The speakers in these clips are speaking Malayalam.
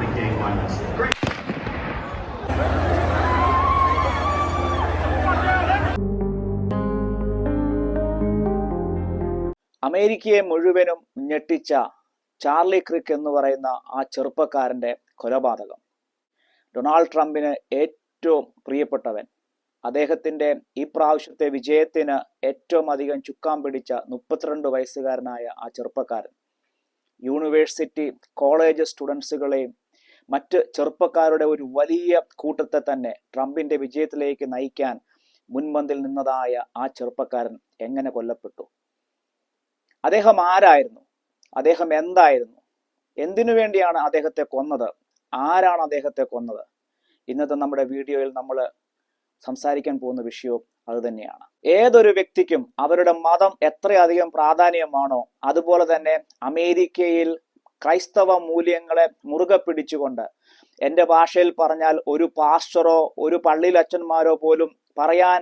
running game violence. Great. അമേരിക്കയെ മുഴുവനും ഞെട്ടിച്ച ചാർലി ക്രിക്ക് എന്ന് പറയുന്ന ആ ചെറുപ്പക്കാരന്റെ കൊലപാതകം ഡൊണാൾഡ് ട്രംപിന് ഏറ്റവും പ്രിയപ്പെട്ടവൻ അദ്ദേഹത്തിന്റെ ഈ പ്രാവശ്യത്തെ വിജയത്തിന് ഏറ്റവും അധികം ചുക്കാൻ പിടിച്ച മുപ്പത്തിരണ്ട് വയസ്സുകാരനായ ആ ചെറുപ്പക്കാരൻ യൂണിവേഴ്സിറ്റി കോളേജ് സ്റ്റുഡൻസുകളെയും മറ്റ് ചെറുപ്പക്കാരുടെ ഒരു വലിയ കൂട്ടത്തെ തന്നെ ട്രംപിന്റെ വിജയത്തിലേക്ക് നയിക്കാൻ മുൻപന്തിൽ നിന്നതായ ആ ചെറുപ്പക്കാരൻ എങ്ങനെ കൊല്ലപ്പെട്ടു? അദ്ദേഹം ആരായിരുന്നു? അദ്ദേഹം എന്തായിരുന്നു? എന്തിനു വേണ്ടിയാണ് അദ്ദേഹത്തെ കൊന്നത്? ആരാണ് അദ്ദേഹത്തെ കൊന്നത്? ഇന്നത്തെ നമ്മുടെ വീഡിയോയിൽ നമ്മൾ സംസാരിക്കാൻ പോകുന്ന വിഷയവും അതുതന്നെയാണ് ഏതൊരു വ്യക്തിക്കും അവരുടെ മതം എത്രയധികം പ്രാധാന്യമാണോ അതുപോലെ തന്നെ അമേരിക്കയിൽ ക്രൈസ്തവ മൂല്യങ്ങളെ മുറുകെ പിടിച്ചുകൊണ്ട് എന്റെ ഭാഷയിൽ പറഞ്ഞാൽ ഒരു പാസ്റ്ററോ ഒരു പള്ളിയിൽ അച്ഛന്മാരോ പോലും പറയാൻ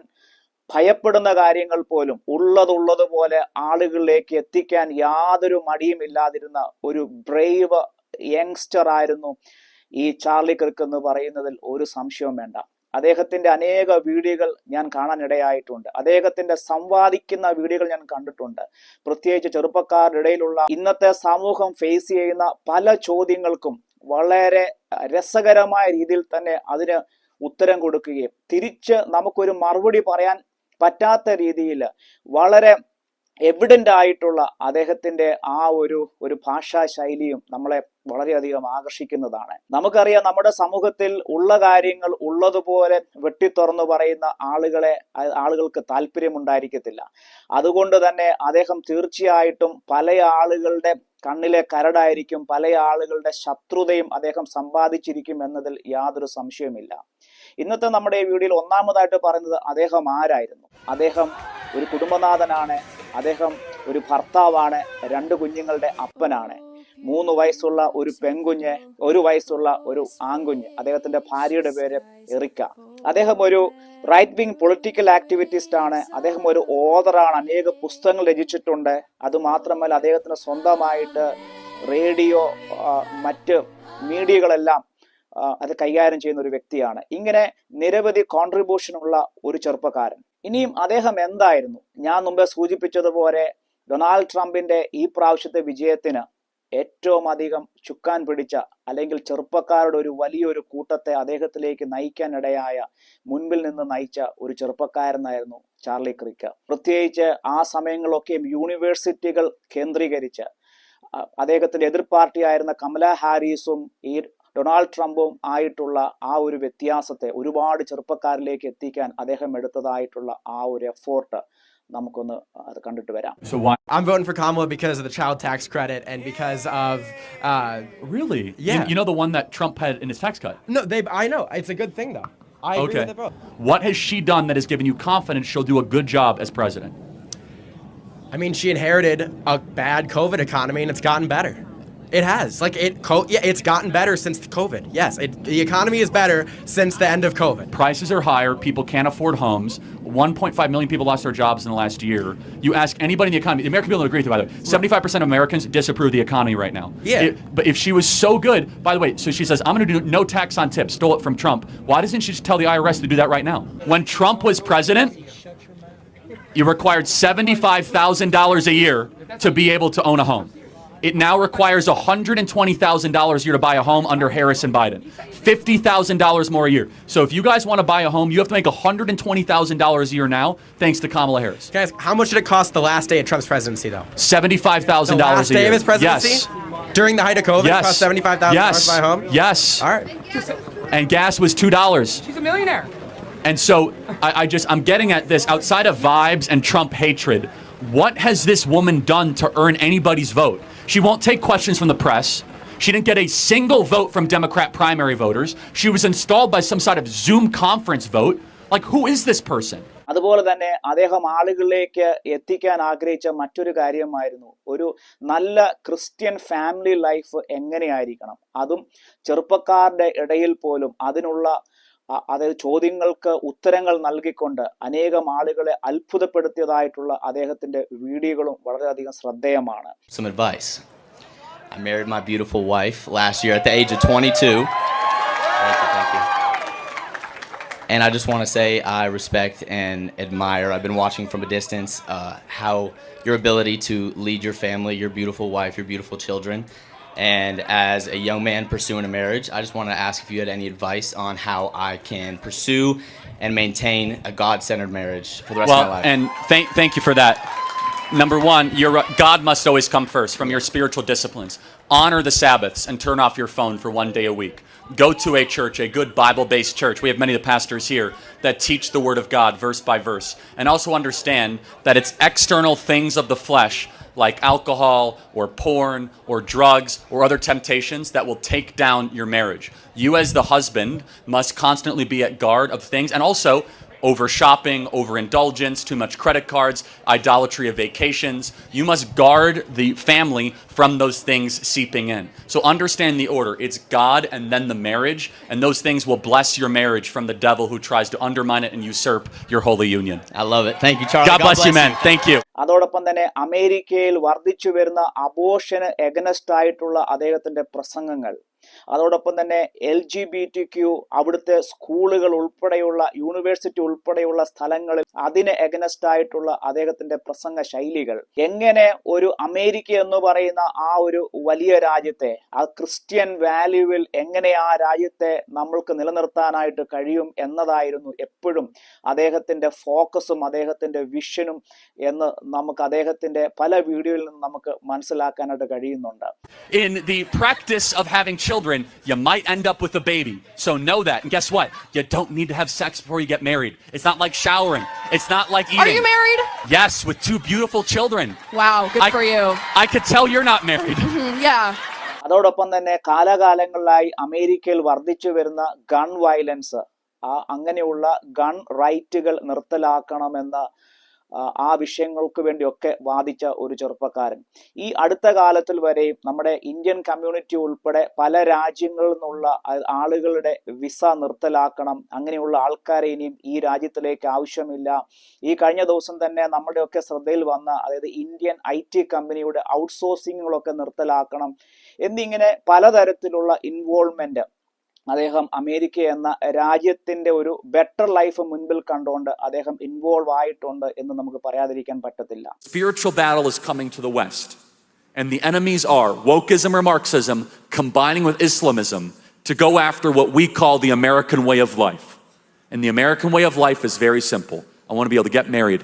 ഭയപ്പെടുന്ന കാര്യങ്ങൾ പോലും ഉള്ളതുള്ളതുപോലെ ആളുകളിലേക്ക് എത്തിക്കാൻ യാതൊരു മടിയും ഇല്ലാതിരുന്ന ഒരു ബ്രേവ് യങ്സ്റ്റർ ആയിരുന്നു ഈ ചാർലി ക്രിക്ക് എന്ന് പറയുന്നതിൽ ഒരു സംശയവും വേണ്ട. അദ്ദേഹത്തിന്റെ അനേക വീഡിയോകൾ ഞാൻ കാണാനിടയായിട്ടുണ്ട്. അദ്ദേഹത്തിന്റെ സംവാദിക്കുന്ന വീഡിയോകൾ ഞാൻ കണ്ടിട്ടുണ്ട്. പ്രത്യേകിച്ച് ചെറുപ്പക്കാരുടെ ഇടയിലുള്ള ഇന്നത്തെ സമൂഹം ഫേസ് ചെയ്യുന്ന പല ചോദ്യങ്ങൾക്കും വളരെ രസകരമായ രീതിയിൽ തന്നെ അതിന് ഉത്തരം കൊടുക്കുകയും തിരിച്ച് നമുക്കൊരു മറുപടി പറയാൻ പറ്റാത്ത രീതിയിൽ വളരെ എവിഡന്റ് ആയിട്ടുള്ള അദ്ദേഹത്തിന്റെ ആ ഒരു ഒരു ഭാഷാ ശൈലിയും നമ്മളെ വളരെയധികം ആകർഷിക്കുന്നതാണ്. നമുക്കറിയാം നമ്മുടെ സമൂഹത്തിൽ ഉള്ള കാര്യങ്ങൾ ഉള്ളതുപോലെ വെട്ടിത്തുറന്നു പറയുന്ന ആളുകളെ ആളുകൾക്ക് താല്പര്യമുണ്ടായിരിക്കത്തില്ല. അതുകൊണ്ട് തന്നെ അദ്ദേഹം തീർച്ചയായിട്ടും പല ആളുകളുടെ കണ്ണിലെ കരടായിരിക്കും പല ആളുകളുടെ ശത്രുതയും അദ്ദേഹം സമ്പാദിച്ചിരിക്കും എന്നതിൽ യാതൊരു സംശയവുമില്ല. ഇന്നത്തെ നമ്മുടെ ഈ വീഡിയോയിൽ ഒന്നാമതായിട്ട് പറയുന്നത് അദ്ദേഹം ആരായിരുന്നു? അദ്ദേഹം ഒരു കുടുംബനാഥനാണ് അദ്ദേഹം ഒരു ഭർത്താവാണ് രണ്ട് കുഞ്ഞുങ്ങളുടെ അപ്പനാണ്. മൂന്ന് വയസ്സുള്ള ഒരു പെൺകുഞ്ഞ് ഒരു വയസ്സുള്ള ഒരു ആൺകുഞ്ഞ്. അദ്ദേഹത്തിന്റെ ഭാര്യയുടെ പേര് എറിക്ക. അദ്ദേഹം ഒരു റൈറ്റ് വിങ് പൊളിറ്റിക്കൽ ആക്ടിവിറ്റിസ്റ്റ് ആണ്. അദ്ദേഹം ഒരു ഓതറാണ് അനേക പുസ്തകങ്ങൾ രചിച്ചിട്ടുണ്ട്. അതുമാത്രമല്ല അദ്ദേഹത്തിന് സ്വന്തമായിട്ട് റേഡിയോ മറ്റ് മീഡിയകളെല്ലാം അത് കൈകാര്യം ചെയ്യുന്ന ഒരു വ്യക്തിയാണ്. ഇങ്ങനെ നിരവധി കോൺട്രിബ്യൂഷൻ ഉള്ള ഒരു ചെറുപ്പക്കാരൻ. ഇനിയും അദ്ദേഹം എന്തായിരുന്നു? ഞാൻ മുമ്പേ സൂചിപ്പിച്ചതുപോലെ ഡൊണാൾഡ് ട്രംപിന്റെ ഈ പ്രാവശ്യത്തെ വിജയത്തിന് ഏറ്റവും അധികം ചുക്കാൻ പിടിച്ച അല്ലെങ്കിൽ ചെറുപ്പക്കാരുടെ ഒരു വലിയൊരു കൂട്ടത്തെ അദ്ദേഹത്തിലേക്ക് നയിക്കാനിടയായ മുൻപിൽ നിന്ന് നയിച്ച ഒരു ചെറുപ്പക്കാരനായിരുന്നു ചാർലി ക്രിക്ക് പ്രത്യേകിച്ച് ആ സമയങ്ങളൊക്കെയും യൂണിവേഴ്സിറ്റികൾ കേന്ദ്രീകരിച്ച് അദ്ദേഹത്തിന്റെ എതിർ പാർട്ടിയായിരുന്ന കമല ഹാരിസും ഈ ഡൊണാൾഡ് ട്രംപും ആയിട്ടുള്ള ആ ഒരു വ്യത്യാസത്തെ ഒരുപാട് ചെറുപ്പക്കാരിലേക്ക് എത്തിക്കാൻ അദ്ദേഹം എടുത്തതായിട്ടുള്ള ആ ഒരു effort നമുക്കൊന്ന് അത് കണ്ടിട്ട് വരാം So why? I'm voting for Kamala because of the child tax credit and because of uh, Really? Yeah. You, you know the one that Trump had in his tax cut? no, they. I know it's a good thing though. I agree Okay. with it both. What has she done that has given you confidence she'll do a good job as president? I mean, she inherited a bad COVID economy and it's gotten better. It has. Like it. Co- yeah, it's gotten better since the COVID. Yes, it, the economy is better since the end of COVID. Prices are higher. People can't afford homes. 1.5 million people lost their jobs in the last year. You ask anybody in the economy, the American people don't agree with it, by the way. 75% of Americans disapprove the economy right now. Yeah. It- but if she was so good, by the way, so she says, I'm going to do no tax on tips, stole it from Trump. Why doesn't she just tell the IRS to do that right now? When Trump was president, you required $75,000 a year to be able to own a home. It now requires $120,000 a year to buy a home under Harris and Biden. $50,000 more a year. So if you guys want to buy a home, you have to make $120,000 a year now, thanks to Kamala Harris. Guys, how much did it cost the last day of Trump's presidency though? $75,000 a The last day of his presidency. Yes. During the height of COVID, Yes. it cost seventy-five thousand dollars yes. to buy a home. Yes. All right. And gas was $2. She's a millionaire. And so I, I just I'm getting at this outside of vibes and Trump hatred. What has this woman done to earn anybody's vote? She won't take questions from the press. She didn't get a single vote from Democrat primary voters. She was installed by some sort of Zoom conference vote. Like, who is this person? അതുപോലെ തന്നെ അദ്ദേഹം ആളുകളിലേക്ക് എത്തിക്കാൻ ആഗ്രഹിച്ച മറ്റൊരു കാര്യമായിരുന്നു ഒരു നല്ല ക്രിസ്ത്യൻ ഫാമിലി ലൈഫ് എങ്ങനെയായിരിക്കണം അതും ചെറുപ്പക്കാരുടെ ഇടയിൽ പോലും അതിനുള്ള അ- അതായത് ചോദ്യങ്ങൾക്ക് ഉത്തരങ്ങൾ നൽകിക്കൊണ്ട് അനേകം ആളുകളെ അത്ഭുതപ്പെടുത്തിയതായിട്ടുള്ള അദ്ദേഹത്തിന്റെ വീഡിയോകളും വളരെയധികം ശ്രദ്ധേയമാണ് some advice. I married my beautiful wife last year at the age of 22. Thank you, thank you. And I just want to say I respect and admire. I've been watching from a distance uh, how your ability to lead your family, your beautiful wife, your beautiful children. and as a young man pursuing a marriage, I just want to ask if you had any advice on how I can pursue and maintain a God centered marriage for the rest of my Well, life. and thank thank you for that. Number one, you're. God must always come first from your spiritual disciplines. Honor the Sabbaths and turn off your phone for one day a week. Go to a church, a good Bible based church. We have many of the pastors here that teach the Word of God verse by verse. And also understand that it's external things of the flesh like alcohol or porn or drugs or other temptations that will take down your marriage. You, as the husband, must constantly be at guard of things and also over shopping, over indulgence, too much credit cards, idolatry of vacations. You must guard the family from those things seeping in. So understand the order. It's God and then the marriage, and those things will bless your marriage from the devil who tries to undermine it and usurp your holy union. I love it. Thank you, Charlie. God bless you, man. Thank you. അതോടൊപ്പം തന്നെ അമേരിക്കയിൽ വർദ്ധിച്ചു വരുന്ന അബോഷന് എഗനസ്റ്റ് ആയിട്ടുള്ള അദ്ദേഹത്തിന്റെ പ്രസംഗങ്ങൾ അതോടൊപ്പം തന്നെ L G B T Q അവിടുത്തെ സ്കൂളുകൾ ഉൾപ്പെടെയുള്ള യൂണിവേഴ്സിറ്റി ഉൾപ്പെടെയുള്ള സ്ഥലങ്ങളിൽ അതിന് എഗനസ്റ്റ് ആയിട്ടുള്ള അദ്ദേഹത്തിന്റെ പ്രസംഗ ശൈലികൾ. എങ്ങനെ ഒരു അമേരിക്ക എന്ന് പറയുന്ന ആ ഒരു വലിയ രാജ്യത്തെ ആ ക്രിസ്ത്യൻ വാല്യൂവിൽ എങ്ങനെ ആ രാജ്യത്തെ നമ്മൾക്ക് നിലനിർത്താനായിട്ട് കഴിയും എന്നതായിരുന്നു എപ്പോഴും അദ്ദേഹത്തിന്റെ ഫോക്കസും അദ്ദേഹത്തിന്റെ വിഷനും എന്ന് നമുക്ക് അദ്ദേഹത്തിന്റെ പല വീഡിയോയിൽ നിന്ന് നമുക്ക് മനസ്സിലാക്കാനായിട്ട് കഴിയുന്നുണ്ട്. You might end up with a baby. So know that. And guess what? You don't need to have sex before you get married. It's not like showering. It's not like eating. Are you married? Yes, with two beautiful children. Wow, good I- for you. I could tell you're not married. Mm, yeah. അതോടൊപ്പം തന്നെ കാലാകാലങ്ങളിലായി അമേരിക്കയിൽ വർദ്ധിച്ചു വരുന്ന ഗൺ വയലൻസ് ആ അങ്ങനെയുള്ള ഗൺ റൈറ്റുകൾ നിർത്തലാക്കണമെന്ന ആ, വിഷയങ്ങൾക്ക് വേണ്ടിയൊക്കെ വാദിച്ച ഒരു ചെറുപ്പക്കാരൻ. ഈ അടുത്ത കാലത്തിൽ വരെയും നമ്മുടെ ഇന്ത്യൻ കമ്മ്യൂണിറ്റി ഉൾപ്പെടെ പല രാജ്യങ്ങളിൽ നിന്നുള്ള ആളുകളുടെ വിസ നിർത്തലാക്കണം. അങ്ങനെയുള്ള ആൾക്കാരെ ഇനിയും ഈ രാജ്യത്തിലേക്ക് ആവശ്യമില്ല. ഈ കഴിഞ്ഞ ദിവസം തന്നെ നമ്മുടെയൊക്കെ ശ്രദ്ധയിൽ വന്ന അതായത് ഇന്ത്യൻ ഐ ടി കമ്പനിയുടെ ഔട്ട്സോഴ്സിങ്ങുകളൊക്കെ നിർത്തലാക്കണം. എന്നിങ്ങനെ പലതരത്തിലുള്ള ഇൻവോൾവ്മെന്റ് അദ്ദേഹം അമേരിക്ക എന്ന രാജ്യത്തിന്റെ ഒരു ബെറ്റർ ലൈഫ് മുൻപിൽ കണ്ടുകൊണ്ട് അദ്ദേഹം ഇൻവോൾവ് ആയിട്ടുണ്ട് എന്ന് നമുക്ക് പറയാതിരിക്കാൻ പറ്റത്തില്ല Spiritual battle is coming to the West. And the enemies are wokeism or Marxism combining with Islamism to go after what we call the American way of life. And the American way of life is very simple. I want to be able to get married,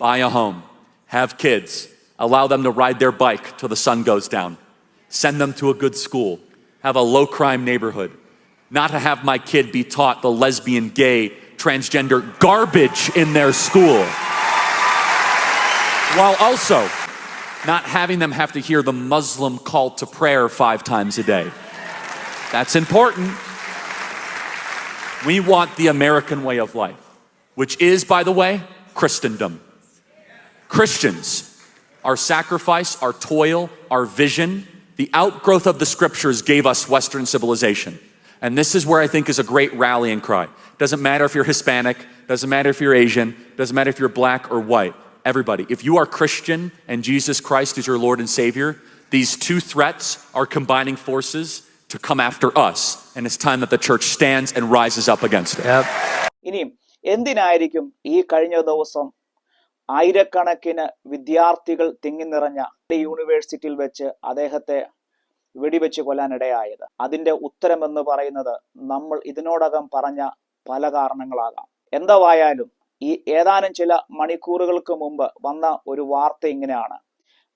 buy a home, have kids, allow them to ride their bike till the sun goes down, send them to a good school, have a low crime neighborhood, not to have my kid be taught the lesbian, gay, transgender garbage in their school while also not having them have to hear the Muslim call to prayer five times a day. That's important. We want the American way of life, which is, by the way, Christendom. Christians, our sacrifice, our toil, our vision, the outgrowth of the scriptures gave us Western civilization. And this is where I think is a great rallying cry. Doesn't matter if you're Hispanic, doesn't matter if you're Asian, doesn't matter if you're black or white. Everybody, if you are Christian and Jesus Christ is your Lord and Savior, these two threats are combining forces to come after us. And it's time that the church stands and rises up against it. ഇനിയും എന്തിനായിരിക്കും ഈ കഴിഞ്ഞ ദിവസം ആയിരക്കണക്കിന് വിദ്യാർത്ഥികൾ തിങ്ങി നിറഞ്ഞ ഈ യൂണിവേഴ്സിറ്റിയിൽ വെച്ച് അദ്ദേഹത്തെ വെടിവെച്ച് കൊല്ലാനിടയായത്. അതിന്റെ ഉത്തരം എന്ന് പറയുന്നത് നമ്മൾ ഇതിനോടകം പറഞ്ഞ പല കാരണങ്ങളാകാം. എന്തായാലും ഈ ഏതാനും ചില മണിക്കൂറുകൾക്ക് മുമ്പ് വന്ന ഒരു വാർത്ത ഇങ്ങനെയാണ്.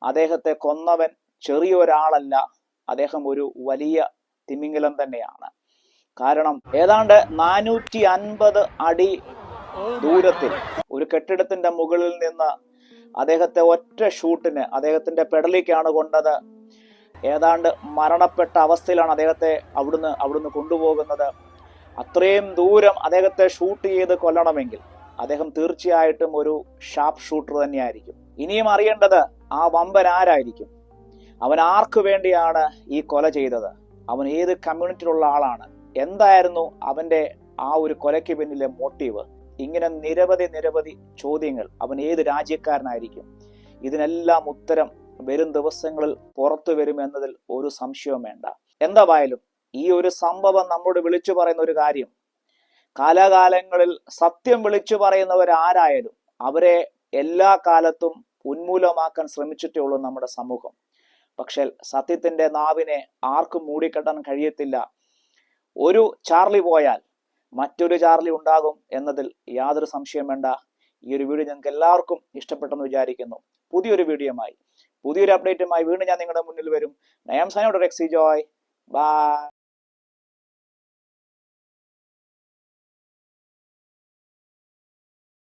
അദ്ദേഹത്തെ കൊന്നവൻ ചെറിയൊരാളല്ല അദ്ദേഹം ഒരു വലിയ തിമിംഗലം തന്നെയാണ്. കാരണം ഏതാണ്ട് നാനൂറ്റി അൻപത് അടി ദൂരത്തിൽ ഒരു കെട്ടിടത്തിന്റെ മുകളിൽ നിന്ന് അദ്ദേഹത്തെ ഒറ്റ ഷൂട്ടിന് അദ്ദേഹത്തിന്റെ പെടലിക്കാണ് കൊണ്ടത് ഏതാണ്ട് മരണപ്പെട്ട അവസ്ഥയിലാണ് അദ്ദേഹത്തെ അവിടുന്ന് അവിടുന്ന് കൊണ്ടുപോകുന്നത്. അത്രയും ദൂരം അദ്ദേഹത്തെ ഷൂട്ട് ചെയ്ത് കൊല്ലണമെങ്കിൽ അദ്ദേഹം തീർച്ചയായിട്ടും ഒരു ഷാർപ്പ് ഷൂട്ടർ തന്നെയായിരിക്കും. ഇനിയും അറിയേണ്ടത് ആ വമ്പൻ ആരായിരിക്കും? അവൻ ആർക്കു വേണ്ടിയാണ് ഈ കൊല ചെയ്തത്? അവൻ ഏത് കമ്മ്യൂണിറ്റിയിലുള്ള ആളാണ്? എന്തായിരുന്നു അവന്റെ ആ ഒരു കൊലയ്ക്ക് പിന്നിലെ മോട്ടീവ്? ഇങ്ങനെ നിരവധി നിരവധി ചോദ്യങ്ങൾ. അവൻ ഏത് രാജ്യക്കാരനായിരിക്കും? ഇതിനെല്ലാം ഉത്തരം വരും ദിവസങ്ങളിൽ പുറത്തു വരുമെന്നതിൽ ഒരു സംശയവും വേണ്ട. എന്തായാലും ഈ ഒരു സംഭവം നമ്മോട് വിളിച്ചു പറയുന്ന ഒരു കാര്യം കാലാകാലങ്ങളിൽ സത്യം വിളിച്ചു പറയുന്നവരാരായാലും അവരെ എല്ലാ കാലത്തും ഉന്മൂലമാക്കാൻ ശ്രമിച്ചിട്ടേ ഉള്ളൂ നമ്മുടെ സമൂഹം. പക്ഷേ സത്യത്തിന്റെ നാവിനെ ആർക്കും മൂടിക്കെട്ടാൻ കഴിയത്തില്ല. ഒരു ചാർലി പോയാൽ മറ്റൊരു ചാർലി ഉണ്ടാകും എന്നതിൽ യാതൊരു സംശയം വേണ്ട. ഈ ഒരു വീഡിയോ ഞങ്ങൾക്ക് എല്ലാവർക്കും ഇഷ്ടപ്പെട്ടെന്ന് വിചാരിക്കുന്നു. പുതിയൊരു വീഡിയോയുമായി പുതിയൊരു അപ്ഡേറ്റുമായി വീണ്ടും ഞാൻ നിങ്ങളുടെ മുന്നിൽ വരും. നയം സാനോട് റെക്സി ജോയ് ബൈ